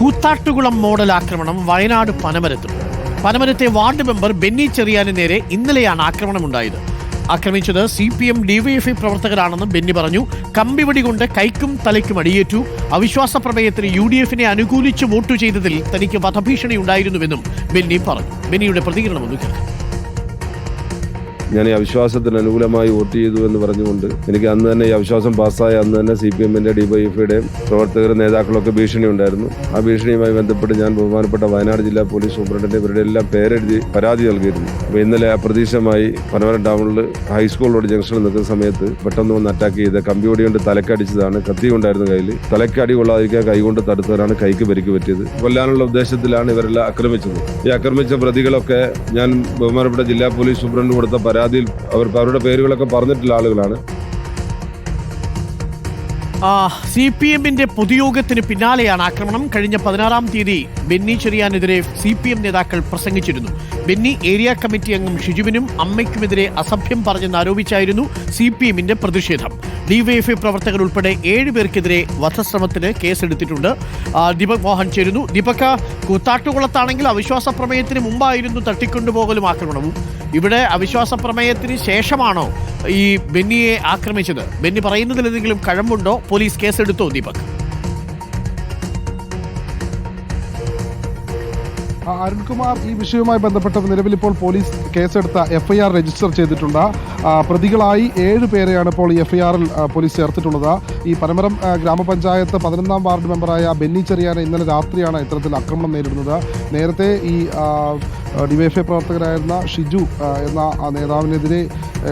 Koothattukulam model ആക്രമണം വയനാട് പനമരത്തും. പനമരത്തെ വാർഡ് മെമ്പർ ബെന്നി ചെറിയാന് നേരെ ഇന്നലെയാണ് ആക്രമണമുണ്ടായത്. ആക്രമിച്ചത് സി പി എം ഡിവൈഎഫ്ഐ പ്രവർത്തകരാണെന്ന് ബെന്നി പറഞ്ഞു. കമ്പിവടി കൊണ്ട് കൈക്കും തലയ്ക്കും അടിയേറ്റു. അവിശ്വാസ പ്രമേയത്തിന് യു ഡി എഫിനെ അനുകൂലിച്ച് വോട്ട് ചെയ്തതിൽ തനിക്ക് വധഭീഷണി ഉണ്ടായിരുന്നുവെന്നും ബെന്നി പറഞ്ഞു. ബെന്നിയുടെ പ്രതികരണം ഒന്ന് കേൾക്കാം. ഞാൻ ഈ അവിശ്വാസത്തിന് അനുകൂലമായി വോട്ട് ചെയ്തു എന്ന് പറഞ്ഞുകൊണ്ട് എനിക്ക് അന്ന് തന്നെ ഈ അവിശ്വാസം പാസ്സായ അന്ന് തന്നെ സി പി എമ്മിന്റെ ഡിവൈഎഫ്ഐയുടെയും പ്രവർത്തകരും നേതാക്കളൊക്കെ ഭീഷണി ഉണ്ടായിരുന്നു ആ ഭീഷണിയുമായി ബന്ധപ്പെട്ട് ഞാൻ ബഹുമാനപ്പെട്ട വയനാട് ജില്ലാ പോലീസ് സൂപ്രണ്ടിന്റെ ഇവരുടെ എല്ലാം പേരെഴുതി പരാതി നൽകിയിരുന്നു. അപ്പോൾ ഇന്നലെ അപ്രതീക്ഷിതമായി പനവരം ടൗണിൽ ഹൈസ്കൂൾ റോഡ് ജംഗ്ഷനിൽ നിൽക്കുന്ന സമയത്ത് പെട്ടെന്ന് വന്ന് അറ്റാക്ക് ചെയ്ത കമ്പിയോടി കൊണ്ട് തലക്കടിച്ചതാണ്. കത്തി ഉണ്ടായിരുന്നു കയ്യിൽ. തലക്കടി കൊള്ളാതിരിക്കാൻ കൈകൊണ്ട് തടുത്തവരാണ് കൈക്ക് പരിക്ക് പറ്റിയത്. കൊല്ലാനുള്ള ഉദ്ദേശത്തിലാണ് ഇവരെല്ലാം ആക്രമിച്ചത്. ഈ ആക്രമിച്ച പ്രതികളൊക്കെ ഞാൻ ബഹുമാനപ്പെട്ട ജില്ലാ പോലീസ് സൂപ്രണ്ട് കൊടുത്ത പരാതിയിൽ അവർ അവരുടെ പേരുകളൊക്കെ പറഞ്ഞിട്ടുള്ള ആളുകളാണ്. സി പി എമ്മിന്റെ പൊതുയോഗത്തിന് പിന്നാലെയാണ് ആക്രമണം. കഴിഞ്ഞ പതിനാറാം തീയതി ബെന്നി ചെറിയാനെതിരെ സി പി എം നേതാക്കൾ പ്രസംഗിച്ചിരുന്നു. ബെന്നി ഏരിയ കമ്മിറ്റി അംഗം ഷിജുവിനും അമ്മയ്ക്കുമെതിരെ അസഭ്യം പറഞ്ഞെന്ന് ആരോപിച്ചായിരുന്നു സി പി എമ്മിന്റെ പ്രതിഷേധം. ഡിവൈഎഫ്ഐ പ്രവർത്തകർ ഉൾപ്പെടെ ഏഴുപേർക്കെതിരെ വധശ്രമത്തിന് കേസെടുത്തിട്ടുണ്ട്. ദീപക് മോഹൻ ചേരുന്നു. ദീപക കൂത്താട്ടുകുളത്താണെങ്കിൽ അവിശ്വാസ പ്രമേയത്തിന് മുമ്പായിരുന്നു തട്ടിക്കൊണ്ടുപോകലും ആക്രമണവും. ഇവിടെ അവിശ്വാസ പ്രമേയത്തിന് ശേഷമാണോ ഈ ബെന്നിയെ ആക്രമിച്ചത്? ബെന്നി പറയുന്നതിൽ എന്തെങ്കിലും കഴമ്പുണ്ടോ? പോലീസ് കേസെടുത്തോ ദീപക്. അരുൺകുമാർ ഈ വിഷയവുമായി ബന്ധപ്പെട്ട് നിലവിൽ ഇപ്പോൾ പോലീസ് കേസെടുത്ത എഫ്ഐആർ രജിസ്റ്റർ ചെയ്തിട്ടുണ്ട്. പ്രതികളായി ഏഴ് പേരെയാണ് ഇപ്പോൾ ഈ എഫ്ഐആറിൽ പോലീസ് ചേർത്തിട്ടുള്ളത്. ഈ പനമരം ഗ്രാമപഞ്ചായത്ത് പതിനൊന്നാം വാർഡ് മെമ്പറായ ബെന്നി ചെറിയാനെ ഇന്നലെ രാത്രിയാണ് ഇത്തരത്തിൽ ആക്രമണം നേരിടുന്നത്. നേരത്തെ ഈ ഡിവൈഎഫ്ഐ പ്രവർത്തകരായിരുന്ന ഷിജു എന്ന നേതാവിനെതിരെ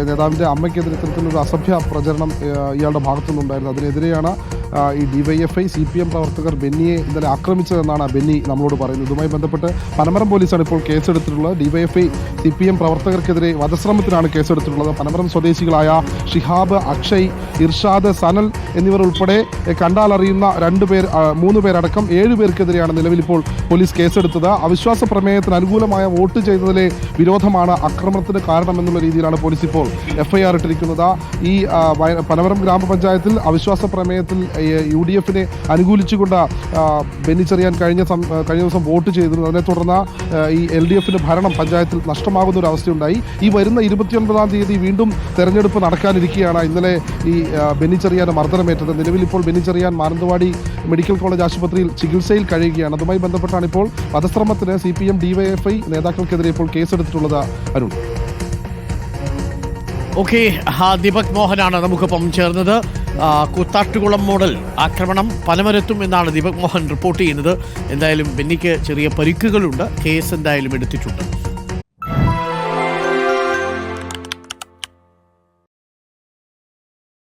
നേതാവിന്റെ അമ്മയ്ക്കെതിരെ ഇത്തരത്തിലൊരു അസഭ്യ പ്രചരണം ഇയാളുടെ ഇയാളുടെ ഭാഗത്തു നിന്നുണ്ടായിരുന്നു അതിനെതിരെയാണ് ഈ ഡിവൈഎഫ്ഐ സി പി എം പ്രവർത്തകർ ബെന്നിയെ ഇന്നലെ ആക്രമിച്ചതെന്നാണ് ബെന്നി നമ്മളോട് പറയുന്നത്. ഇതുമായി ബന്ധപ്പെട്ട് പനമരം പോലീസാണ് ഇപ്പോൾ കേസെടുത്തിട്ടുള്ളത്. ഡിവൈഎഫ്ഐ സി പി എം പ്രവർത്തകർക്കെതിരെ വധശ്രമത്തിനാണ് കേസെടുത്തിട്ടുള്ളത്. പനമരം സ്വദേശികളായ ഷിഹാബ് അക്ഷയ് ഇർഷാദ് സനൽ എന്നിവർ ഉൾപ്പെടെ കണ്ടാലറിയുന്ന രണ്ട് പേർ മൂന്ന് പേരടക്കം ഏഴ് പേർക്കെതിരെയാണ് നിലവിൽ ഇപ്പോൾ പോലീസ് കേസെടുത്തത്. അവിശ്വാസ പ്രമേയത്തിന് അനുകൂലമായ വോട്ട് ചെയ്തതിലെ വിരോധമാണ് ആക്രമണത്തിന് കാരണമെന്നുള്ള രീതിയിലാണ് പോലീസ് ഇപ്പോൾ എഫ്ഐആർ ഇട്ടിരിക്കുന്നത്. ഈ പനവരം ഗ്രാമപഞ്ചായത്തിൽ അവിശ്വാസ പ്രമേയത്തിൽ യു ഡി എഫിനെ അനുകൂലിച്ചുകൊണ്ട് ബെന്നിച്ചെറിയാൻ കഴിഞ്ഞ കഴിഞ്ഞ ദിവസം വോട്ട് ചെയ്തിരുന്നു. അതിനെ തുടർന്ന് ഈ എൽ ഡി എഫിന് ഭരണം പഞ്ചായത്തിൽ നഷ്ടമാകുന്ന ഒരു അവസ്ഥയുണ്ടായി. ഈ വരുന്ന ഇരുപത്തിയൊൻപതാം തീയതി വീണ്ടും തെരഞ്ഞെടുപ്പ് നടക്കാനിരിക്കുകയാണ്. ഇന്നലെ ഈ ബെന്നിച്ചെറിയാൻ ബെന്നി മർദ്ദനമേറ്റത്. നിലവിൽ ഇപ്പോൾ ബെന്നിച്ചെറിയാൻ മാനന്തവാടി മെഡിക്കൽ കോളേജ് ആശുപത്രിയിൽ ചികിത്സയിൽ കഴിയുകയാണ്. അതുമായി ബന്ധപ്പെട്ടാണ് ഇപ്പോൾ വധശ്രമത്തിന് സി പി എം ഡിവൈഎഫ്ഐ നേതാക്കൾക്കെതിരെ ഇപ്പോൾ കേസെടുത്തിട്ടുള്ളത് അരുൺ. ഓക്കെ ദീപക് മോഹനാണ് നമുക്കൊപ്പം ചേർന്നത്. കുത്താട്ടുകുളം മോഡൽ ആക്രമണം പലമരത്തും എന്നാണ് ദീപക് മോഹൻ റിപ്പോർട്ട് ചെയ്യുന്നത്. എന്തായാലും ബെന്നിക്ക് ചെറിയ പരിക്കുകളുണ്ട്. കേസ് എന്തായാലും എടുത്തിട്ടുണ്ട്.